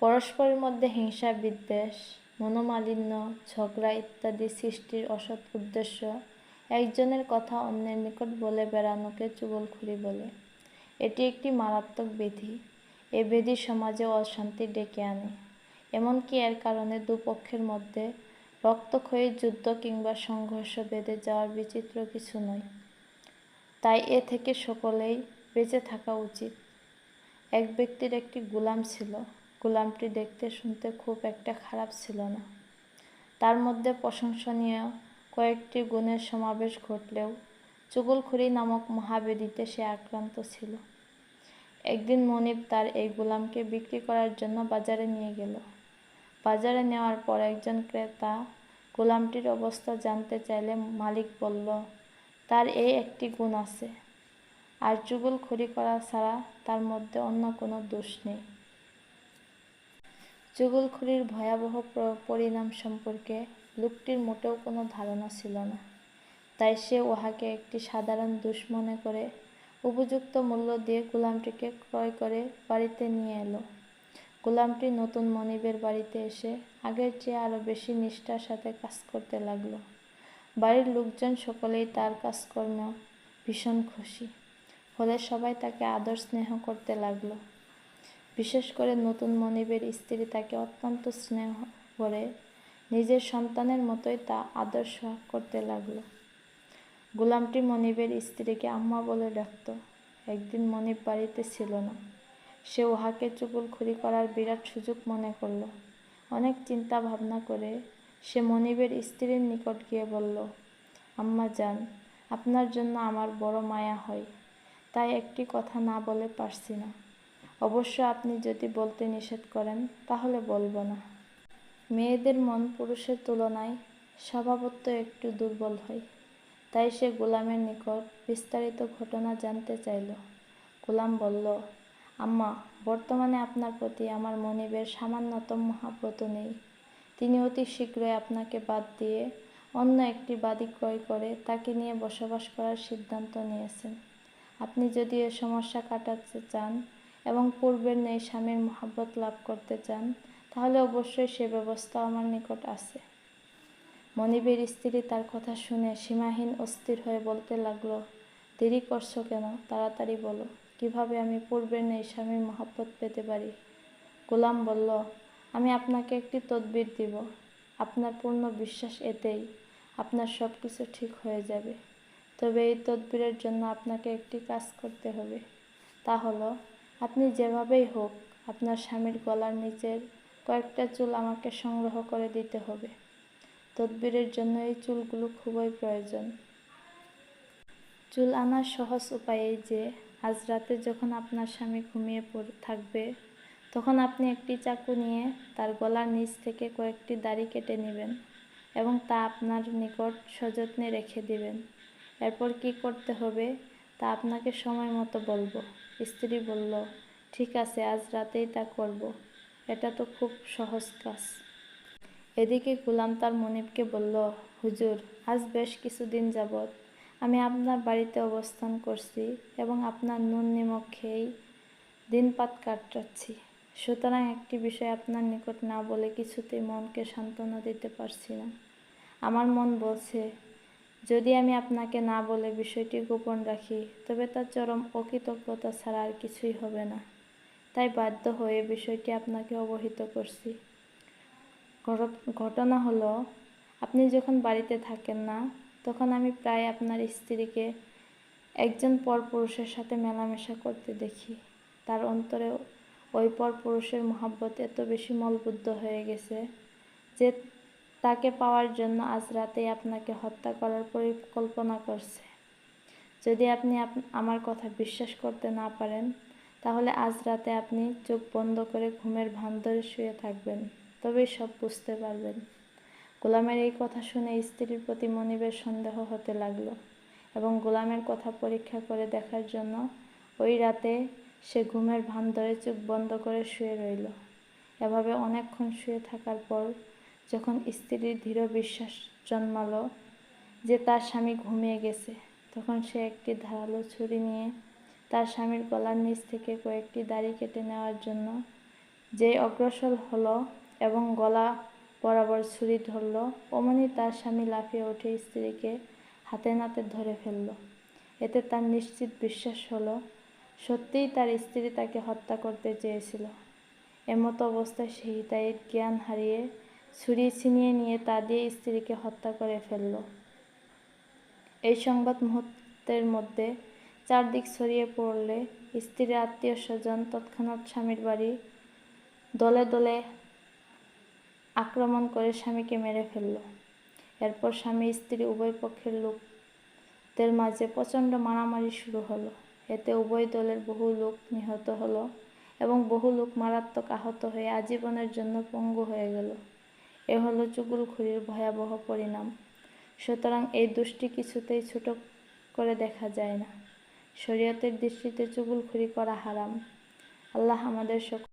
পরস্পরের মধ্যে হিংসা, বিদ্বেষ, মনোমালিন্য, ঝগড়া ইত্যাদি সৃষ্টির অসৎ উদ্দেশ্য একজনের কথা অন্যের নিকট বলে বেড়ানোকে চুগলখড়ি বলে। এটি একটি মারাত্মক ব্যাধি এ ব্যাধি সমাজে অশান্তি ডেকে আনে। এমনকি এর কারণে দুপক্ষের মধ্যে রক্তক্ষয়ী যুদ্ধ কিংবা সংঘর্ষ বেঁধে যাওয়ার বিচিত্র কিছু নয়। তাই এ থেকে সকলেই বেঁচে থাকা উচিত। এক ব্যক্তির একটি গোলাম ছিল। গোলামটি দেখতে শুনতে খুব একটা খারাপ ছিল না। তার মধ্যে প্রশংসনীয় কয়েকটি গুণের সমাবেশ ঘটলেও চুগলখুরি নামক মহাবেদিতে সে আক্রান্ত ছিল। একদিন মনিব তার এই গোলামকে বিক্রি করার জন্য বাজারে নিয়ে গেল। বাজারে নেওয়ার পর একজন ক্রেতা গোলামটির অবস্থা জানতে চাইলে মালিক বলল, তার এই একটি গুণ আছে। আর চুগলখড়ি করা ছাড়া তার মধ্যে অন্য কোনো দোষ নেই। চুগলখড়ির ভয়াবহ পরিণাম সম্পর্কে লোকটির মোটেও কোনো ধারণা ছিল না। তাই সে উহাকে একটি সাধারণ দুষ মনে করে উপযুক্ত মূল্য দিয়ে গোলামটিকে ক্রয় করে বাড়িতে নিয়ে এলো। গোলামটি নতুন মনিবের বাড়িতে এসে আগের চেয়ে আরও বেশি নিষ্ঠার সাথে কাজ করতে লাগল। বাড়ির লোকজন সকলেই তার কাজকর্ম ভীষণ খুশি। ফলে সবাই তাকে আদর স্নেহ করতে লাগল। বিশেষ করে নতুন মনিবের স্ত্রী তাকে অত্যন্ত স্নেহ করে নিজের সন্তানের মতোই তা আদর্শ করতে লাগল। গোলামটি মনিবের স্ত্রীকে আম্মা বলে ডাকত। একদিন মনিব বাড়িতে ছিল না। সে উহাকে চুগুলখুরি করার বিরাট সুযোগ মনে করল। অনেক চিন্তা ভাবনা করে সে মনিবের স্ত্রীর নিকট গিয়ে বলল, আম্মা যান, আপনার জন্য আমার বড় মায়া হয়। তাই একটি কথা না বলে পারছি না। অবশ্য আপনি যদি বলতে নিষেধ করেন, তাহলে বলব না। মেয়েদের মন পুরুষের তুলনায় স্বভাবত একটু দুর্বল হয়। তাই সে গোলামের নিকট বিস্তারিত ঘটনা জানতে চাইল। গোলাম বলল, আম্মা, বর্তমানে আপনার প্রতি আমার মনিবের সামান্যতম মহাব্রত নেই। তিনি অতি শীঘ্রই আপনাকে বাদ দিয়ে অন্য একটি বাদী ক্রয় করে তাকে নিয়ে বসবাস করার সিদ্ধান্ত নিয়েছেন। আপনি যদি এ সমস্যা কাটাতে চান এবং পূর্বের নেই স্বামীর মহাব্বত লাভ করতে চান, তাহলে অবশ্যই সে ব্যবস্থা আমার নিকট আছে। মনিবের স্ত্রী তার কথা শুনে সীমাহীন অস্থির হয়ে বলতে লাগল, দেরি করছ কেন? তাড়াতাড়ি বলো, কীভাবে আমি পূর্বের নেই স্বামীর মহাব্বত পেতে পারি? গোলাম বলল, আমি আপনাকে একটি তদবির দিব। আপনার পূর্ণ বিশ্বাস এতেই, আপনার সব কিছু ঠিক হয়ে যাবে। তবে এই তদবিরের জন্য আপনাকে একটি কাজ করতে হবে। তা হলো আপনি যেভাবেই হোক, আপনার স্বামীর গলার নিচের কয়েকটা চুল আমাকে সংগ্রহ করে দিতে হবে। তদবিরের জন্য এই চুলগুলো খুবই প্রয়োজন। চুল আনার সহজ উপায় এই যে, আজ রাতে যখন আপনার স্বামী ঘুমিয়ে পড়ে থাকবে, তখন আপনি একটি চাকু নিয়ে তার গলার নিচ থেকে কয়েকটি দাড়ি কেটে নেবেন এবং তা আপনার নিকট সযত্নে রেখে দিবেন। এরপর কি করতে হবে, তা আপনাকে সময় মতো বলব। স্ত্রী বলল, ঠিক আছে, আজ রাতেই তা করব। এটা তো খুব সহজ কাজ। এদিকে গোলাম তার মনিবকে বলল, হুজুর, আজ বেশ কিছুদিন যাবৎ আমি আপনার বাড়িতে অবস্থান করছি এবং আপনার নুন নিমক খেয়েই দিনপাত কাটাচ্ছি। সুতরাং একটি বিষয় আপনার নিকট না বলে কিছুতেই মনকে সান্ত্বনা দিতে পারছি না। আমার মন বলছে যদি আমি আপনাকে না বলে বিষয়টি গোপন রাখি, তবে তার চরম অকৃতজ্ঞতা ছাড়া আর কিছুই হবে না। তাই বাধ্য হয়ে বিষয়টি আপনাকে অবহিত করছি। ঘট- ঘটনা হলো, আপনি যখন বাড়িতে থাকেন না, তখন আমি প্রায় আপনার স্ত্রীকে একজন পরপুরুষের সাথে মেলামেশা করতে দেখি। তার অন্তরে ওই পরপুরুষের মহাব্বত এত বেশি মলবুদ্ধ হয়ে গেছে যে তাকে পাওয়ার জন্য আজ রাতেই আপনাকে হত্যা করার পরিকল্পনা করছে। যদি আপনি আমার কথা বিশ্বাস করতে না পারেন, তাহলে আজ রাতে আপনি চোখ বন্ধ করে ঘুমের ভান ধরে শুয়ে থাকবেন, তবেই সব বুঝতে পারবেন। গোলামের এই কথা শুনে স্ত্রীর প্রতি মনিবের সন্দেহ হতে লাগল এবং গোলামের কথা পরীক্ষা করে দেখার জন্য ওই রাতে সে ঘুমের ভান ধরে চোখ বন্ধ করে শুয়ে রইল। এভাবে অনেকক্ষণ শুয়ে থাকার পর যখন স্ত্রীর দৃঢ় বিশ্বাস জন্মালো যে তার স্বামী ঘুমিয়ে গেছে, তখন সে একটি ধারালো ছুরি নিয়ে তার স্বামীর গলার নিচ থেকে কয়েকটি দাড়ি কেটে নেওয়ার জন্য যেই অগ্রসর হলো এবং গলা বরাবর ছুরি ধরল, অমনি তার স্বামী লাফিয়ে উঠে স্ত্রীকে হাতে নাতে ধরে ফেলল। এতে তার নিশ্চিত বিশ্বাস হলো, সত্যিই তার স্ত্রী তাকে হত্যা করতে চেয়েছিল। এমতো অবস্থায় সেই হিতাইয়ের জ্ঞান হারিয়ে ছুরি ছিনিয়ে নিয়ে তা দিয়ে স্ত্রীকে হত্যা করে ফেলল। এই সংবাদ মুহূর্তের মধ্যে চারদিক ছড়িয়ে পড়লে স্ত্রীর আত্মীয় স্বজন তৎক্ষণাৎ স্বামীর বাড়ি দলে দলে আক্রমণ করে স্বামীকে মেরে ফেলল। এরপর স্বামী স্ত্রী উভয় পক্ষের লোকদের মাঝে প্রচণ্ড মারামারি শুরু হলো। এতে উভয় দলের বহু লোক নিহত হলো এবং বহু লোক মারাত্মক আহত হয়ে আজীবনের জন্য পঙ্গু হয়ে গেল। এ হলো চুগুলখুরির ভয়াবহ পরিণাম। সুতরাং এই দুষ্টি কিছুতেই ছোট করে দেখা যায় না। শরীয়তের দৃষ্টিতে চুগুলখুরি করা হারাম। আল্লাহ আমাদের সকল